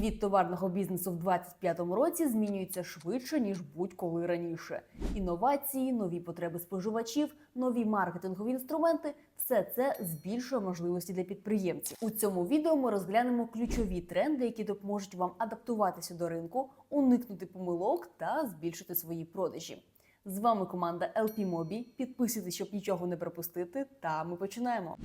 Світ товарного бізнесу в 2025 році змінюється швидше ніж будь-коли раніше. Інновації, нові потреби споживачів, нові маркетингові інструменти все це збільшує можливості для підприємців. У цьому відео ми розглянемо ключові тренди, які допоможуть вам адаптуватися до ринку, уникнути помилок та збільшити свої продажі. З вами команда LP Mobi. Підписуйтесь, щоб нічого не пропустити. Та ми починаємо.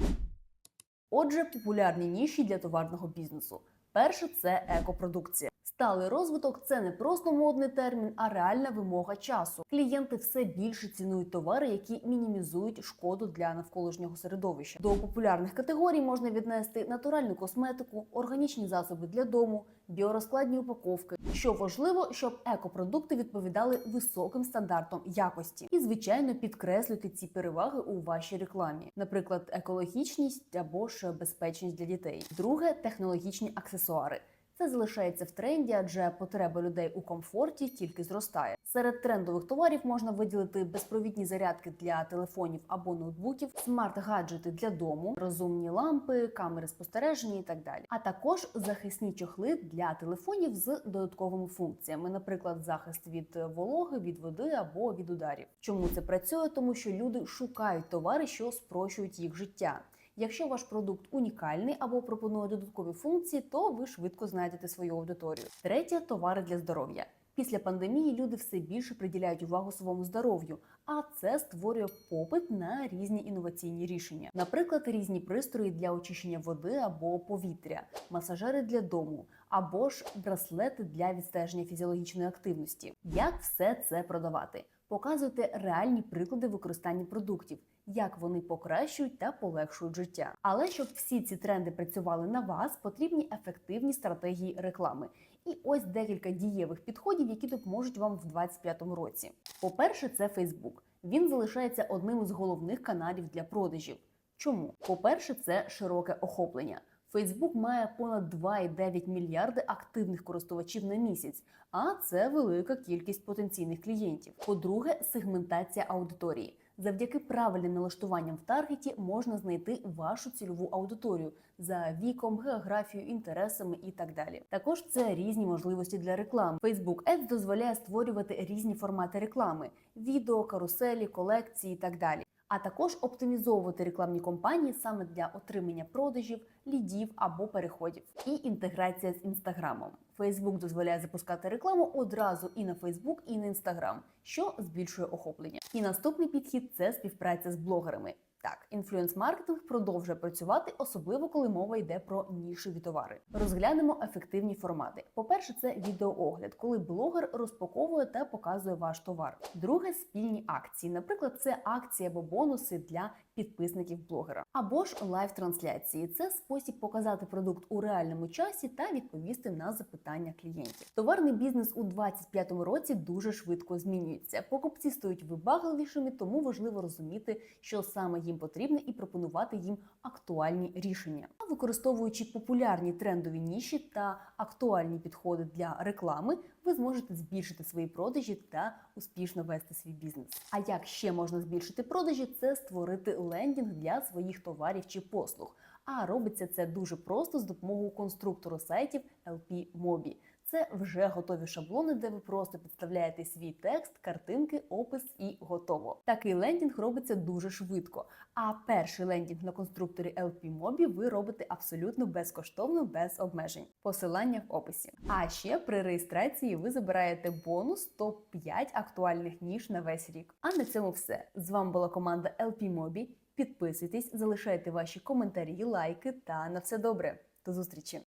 Отже, популярні ніші для товарного бізнесу. Перше це екопродукція. Сталий розвиток це не просто модний термін, а реальна вимога часу. Клієнти все більше цінують товари, які мінімізують шкоду для навколишнього середовища. До популярних категорій можна віднести натуральну косметику, органічні засоби для дому, біорозкладні упаковки. Що важливо, щоб екопродукти відповідали високим стандартам якості і, звичайно, підкреслюйте ці переваги у вашій рекламі, наприклад, екологічність або ж безпечність для дітей. Друге технологічні аксесуари. Це залишається в тренді, адже потреба людей у комфорті тільки зростає. Серед трендових товарів можна виділити безпровідні зарядки для телефонів або ноутбуків, смарт-гаджети для дому, розумні лампи, камери спостереження і так далі. А також захисні чохли для телефонів з додатковими функціями, наприклад, захист від вологи, від води або від ударів. Чому це працює? Тому що люди шукають товари, що спрощують їх життя. Якщо ваш продукт унікальний або пропонує додаткові функції, то ви швидко знайдете свою аудиторію. Третє товари для здоров'я. Після пандемії люди все більше приділяють увагу своєму здоров'ю, а це створює попит на різні інноваційні рішення, наприклад, різні пристрої для очищення води або повітря, масажери для дому, або ж браслети для відстеження фізіологічної активності. Як все це продавати? Показуйте реальні приклади використання продуктів, як вони покращують та полегшують життя. Але щоб всі ці тренди працювали на вас, потрібні ефективні стратегії реклами. І ось декілька дієвих підходів, які допоможуть вам в 2025 році. По-перше, це Facebook. Він залишається одним із головних каналів для продажів. Чому? По-перше, це широке охоплення. Facebook має понад 2,9 мільярди активних користувачів на місяць, а це велика кількість потенційних клієнтів. По-друге, сегментація аудиторії. Завдяки правильним налаштуванням в таргеті можна знайти вашу цільову аудиторію за віком, географією, інтересами і так далі. Також це різні можливості для реклам. Facebook Ads дозволяє створювати різні формати реклами: відео, каруселі, колекції і так далі. А також оптимізовувати рекламні кампанії саме для отримання продажів, лідів або переходів, і інтеграція з інстаграмом. Фейсбук дозволяє запускати рекламу одразу і на Фейсбук, і на інстаграм, що збільшує охоплення. І наступний підхід це співпраця з блогерами. Так, інфлюенс-маркетинг продовжує працювати, особливо коли мова йде про нішеві товари. Розглянемо ефективні формати. По-перше, це відеоогляд, коли блогер розпаковує та показує ваш товар. Друге спільні акції. Наприклад, це акції або бонуси для підписників блогера. Або ж лайв-трансляції. Це спосіб показати продукт у реальному часі та відповісти на запитання клієнтів. Товарний бізнес у 2025 році дуже швидко змінюється. Покупці стають вибагливішими, тому важливо розуміти, що саме їм потрібно, і пропонувати їм актуальні рішення. А використовуючи популярні трендові ніші та актуальні підходи для реклами, ви зможете збільшити свої продажі та успішно вести свій бізнес. А як ще можна збільшити продажі, це створити лендінг для своїх товарів чи послуг. А робиться це дуже просто з допомогою конструктору сайтів LP Mobi. Це вже готові шаблони, де ви просто підставляєте свій текст, картинки, опис і готово. Такий лендінг робиться дуже швидко. А перший лендінг на конструкторі LP Mobi ви робите абсолютно безкоштовно, без обмежень. Посилання в описі. А ще при реєстрації ви забираєте бонус топ-5 актуальних ніж на весь рік. А на цьому все. З вами була команда LP Mobi. Підписуйтесь, залишайте ваші коментарі, лайки та на все добре. До зустрічі!